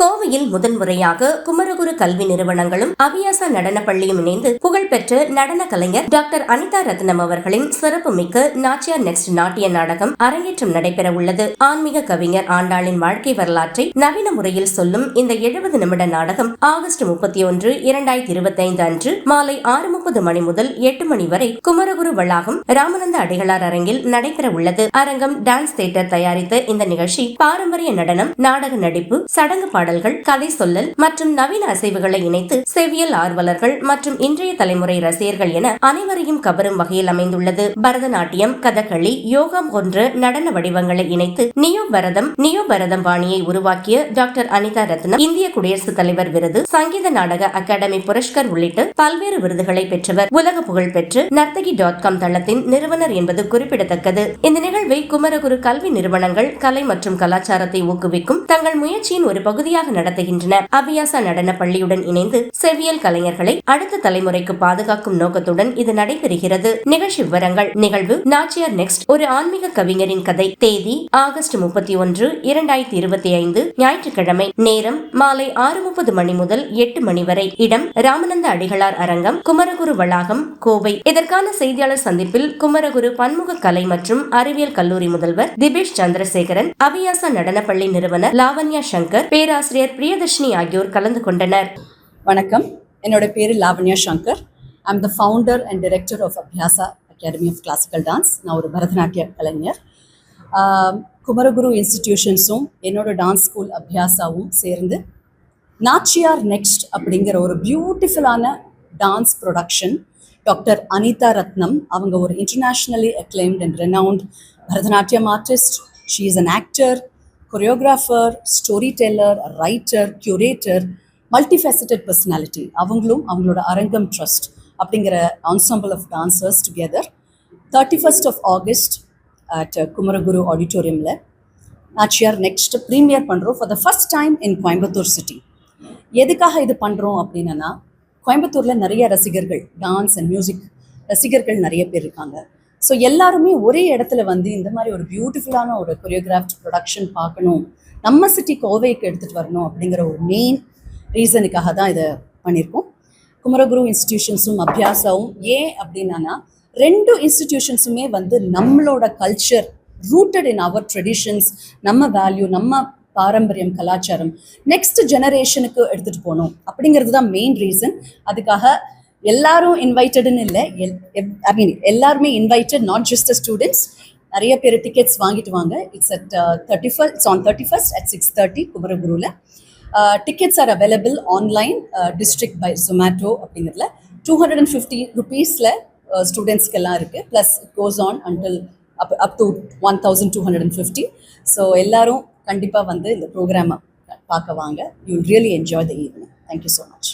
கோவையில் முதன்முறையாக குமரகுரு கல்வி நிறுவனங்களும் அபியாச நடன பள்ளியும் இணைந்து புகழ்பெற்ற நடன கலைஞர் டாக்டர் அனிதா ரத்னம் அவர்களின் சிறப்புமிக்க நாச்சியார் நெக்ஸ்ட் நாட்டிய நாடகம் அரங்கேற்றம் நடைபெற உள்ளது. ஆன்மீக கவிஞர் ஆண்டாளின் வாழ்க்கை வரலாற்றை நவீன முறையில் சொல்லும் இந்த எழுபது நிமிட நாடகம் ஆகஸ்ட் முப்பத்தி ஒன்று இரண்டாயிரத்தி இருபத்தி ஐந்து அன்று மாலை ஆறு முப்பது மணி முதல் எட்டு மணி வரை குமரகுரு வளாகம் ராமநந்த அடிகளார் அரங்கில் நடைபெற உள்ளது. அரங்கம் டான்ஸ் தியேட்டர் தயாரித்த இந்த நிகழ்ச்சி பாரம்பரிய நடனம் நாடக நடிப்பு சடங்கு பாடல்கள் கதை சொல்லல் மற்றும் நவீன அசைவுகளை இணைத்து செவியல் ஆர்வலர்கள் மற்றும் இன்றைய தலைமுறை ரசிகர்கள் என அனைவரையும் கவரும் வகையில் அமைந்துள்ளது. பரதநாட்டியம் கதகளி யோகம் போன்ற நடன வடிவங்களை இணைத்து நியோ பரதம் நியோ பரதம் பாணியை உருவாக்கிய டாக்டர் அனிதா ரத்னம் இந்திய குடியரசுத் தலைவர் விருது சங்கீத நாடக அகாடமி புரஸ்கர் உள்ளிட்ட பல்வேறு விருதுகளை பெற்றவர். உலக புகழ் பெற்று நர்த்தகி டாட் காம் தளத்தின் நிறுவனர் என்பது குறிப்பிடத்தக்கது. இந்த நிகழ்வை குமரகுரு கல்வி நிறுவனங்கள் கலை மற்றும் கலாச்சாரத்தை ஊக்குவிக்கும் தங்கள் முயற்சியின் ஒரு பகுதியாக சரியாக நடத்துகின்றன. அபியாச நடன பள்ளியுடன் இணைந்து செவியல் கலைஞர்களை அடுத்த தலைமுறைக்கு பாதுகாக்கும் நோக்கத்துடன் இது நடைபெறுகிறது. நிகழ்ச்சி விவரங்கள் நிகழ்வு நாச்சியார் நெக்ஸ்ட் ஒரு ஆன்மீக கவிஞரின் கதை தேதி ஆகஸ்ட் முப்பத்தி ஒன்று இரண்டாயிரத்தி இருபத்தி ஐந்து ஞாயிற்றுக்கிழமை நேரம் மாலை ஆறு முப்பது மணி முதல் எட்டு மணி வரை. இடம் ராமநந்த அடிகளார் அரங்கம் குமரகுரு வளாகம் கோவை. இதற்கான செய்தியாளர் சந்திப்பில் குமரகுரு பன்முக கலை மற்றும் அறிவியல் கல்லூரி முதல்வர் திபேஷ் சந்திரசேகரன் அபியாச நடனப்பள்ளி நிறுவனர் லாவண்யா சங்கர் பேராசிரியர் பிரியதர்ஷினி ஆகியோர் கலந்து கொண்டனர். வணக்கம். என்னோட பேர் Lavanya Shankar. I'm the founder and director of Abhyasa academy of classical dance நான் ஒரு பரதநாட்டிய கலைஞர். குமரகுரு இன்ஸ்டிடியூஷன்ஸும் என்னோட டான்ஸ் ஸ்கூல் அபியாசாவும் சேர்ந்து நாச்சியார் நெக்ஸ்ட் அப்படிங்கிற ஒரு பியூட்டிஃபுல்லான dance production doctor Anitha Ratnam அவங்க ஒரு internationally acclaimed and renowned Bharatanatyam artist she is an actor choreographer story teller writer curator multifaceted personality அவங்களும் அவங்களோட அரங்கம் ட்ரஸ்ட் அப்படிங்கிற ensemble of dancers together thirty first of August at Kumaraguru ஆடிட்டோரியமில் Nachiyar next premiere பண்ணுறோம் for the first time in Coimbatore city எதுக்காக இது பண்ணுறோம் அப்படின்னா கோயம்புத்தூரில் நிறைய ரசிகர்கள் டான்ஸ் அண்ட் மியூசிக் ரசிகர்கள் நிறைய பேர் இருக்காங்க. ஸோ எல்லாருமே ஒரே இடத்துல வந்து இந்த மாதிரி ஒரு பியூட்டிஃபுல்லான ஒரு கொரியோகிராஃப்ட் ப்ரொடக்ஷன் பார்க்கணும். நம்ம சிட்டி கோவைக்கு எடுத்துகிட்டு வரணும் அப்படிங்கிற ஒரு மெயின் ரீசனுக்காக தான் இதை பண்ணியிருக்கோம். குமரகுரு இன்ஸ்டிடியூஷன்ஸும் அபியாசாவும் ஏன் அப்படின்னா ரெண்டு இன்ஸ்டிடியூஷன்ஸுமே வந்து நம்மளோட culture rooted in our traditions நம்ம வேல்யூ நம்ம பாரம்பரியம் கலாச்சாரம் நெக்ஸ்ட் ஜெனரேஷனுக்கு எடுத்துகிட்டு போகணும் அப்படிங்கிறது தான் மெயின் ரீசன் அதுக்காக எல்லாரும் இன்வைட்டடுன்னு இல்லை. ஐ மீன் எல்லாருமே invited not just the students நிறைய பேர் டிக்கெட்ஸ் வாங்கிட்டு வாங்க. It's at thirty first it's on thirty first at six thirty குமரகுருவில் tickets are available online District by Zomato அப்படிங்கிறதுல. டூ ஹண்ட்ரட் அண்ட் ஃபிஃப்டி ருபீஸில் ஸ்டூடெண்ட்ஸ்க்கெல்லாம் இருக்குது plus goes on until up up to one thousand two hundred and fifty so எல்லாரும் கண்டிப்பாக வந்து இந்த ப்ரோக்ராமை பார்க்க வாங்க. You really enjoy the evening thank you so much